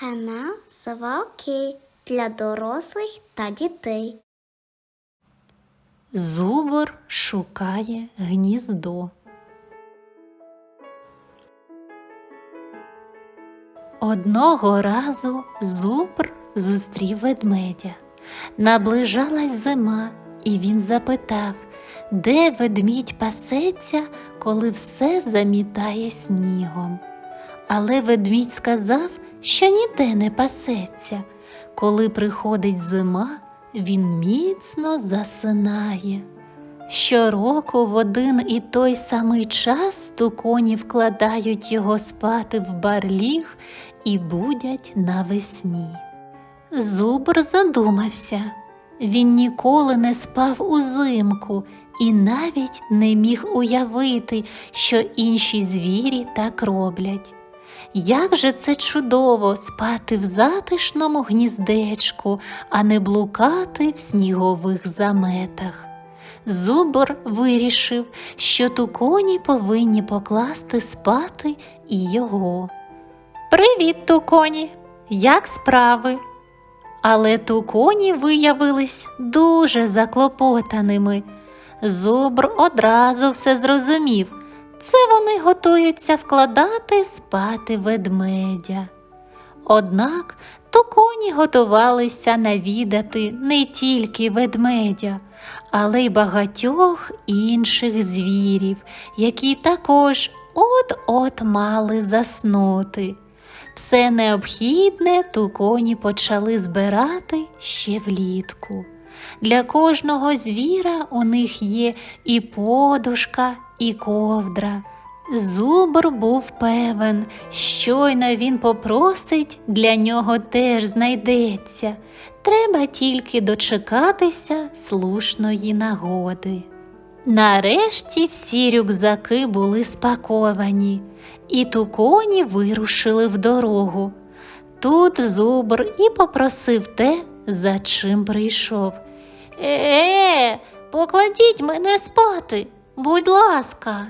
Канал Сова для дорослих та дітей. Зубор шукає гніздо. Одного разу зубр зустрів ведмедя. Наближалась зима, і він запитав, де ведмідь пасеться, коли все замітає снігом. Але ведмідь сказав, що ніде не пасеться. Коли приходить зима, він міцно засинає. Щороку в один і той самий час туконі вкладають його спати в барліг і будять навесні. Зубр задумався. Він ніколи не спав узимку і навіть не міг уявити, що інші звірі так роблять. Як же це чудово спати в затишному гніздечку, а не блукати в снігових заметах. Зубор вирішив, що туконі повинні покласти спати і його. Привіт, туконі! Як справи? Але туконі виявились дуже заклопотаними. Зубр одразу все зрозумів. Це вони готуються вкладати спати ведмедя. Однак туконі готувалися навідати не тільки ведмедя, але й багатьох інших звірів, які також от-от мали заснути. Все необхідне туконі почали збирати ще влітку. Для кожного звіра у них є і подушка, і ковдра. Зубр був певен, щойно він попросить, для нього теж знайдеться. Треба тільки дочекатися слушної нагоди. Нарешті всі рюкзаки були спаковані, і туконі вирушили в дорогу. Тут зубр і попросив те, за чим прийшов. Е, покладіть мене спати, будь ласка.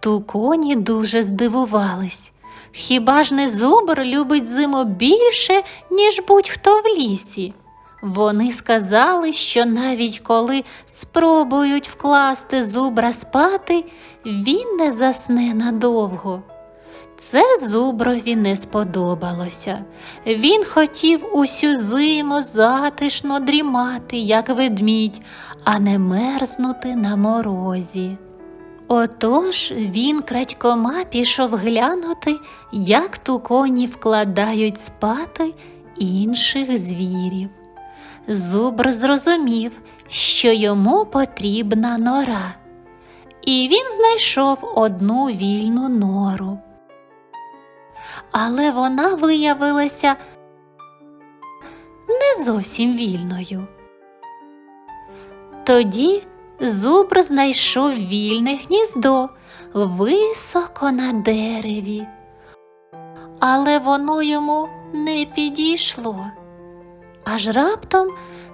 Туконі дуже здивувались. Хіба ж не зубр любить зиму більше, ніж будь-хто в лісі? Вони сказали, що навіть коли спробують вкласти зубра спати, він не засне надовго. Це зуброві не сподобалося. Він хотів усю зиму затишно дрімати, як ведмідь, а не мерзнути на морозі. Отож він крадькома пішов глянути, як туконі вкладають спати інших звірів. Зубр зрозумів, що йому потрібна нора, і він знайшов одну вільну нору. Але вона виявилася не зовсім вільною. Тоді зубр знайшов вільне гніздо високо на дереві, але воно йому не підійшло. Аж раптом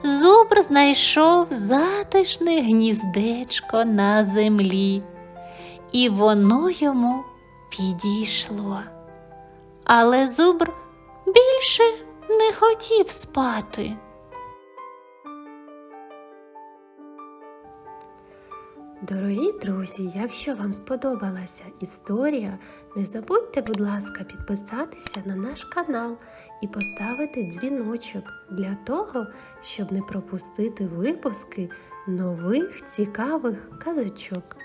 зубр знайшов затишне гніздечко на землі, і воно йому підійшло. Але зубр більше не хотів спати. Дорогі друзі, якщо вам сподобалася історія, не забудьте, будь ласка, підписатися на наш канал і поставити дзвіночок для того, щоб не пропустити випуски нових цікавих казочок.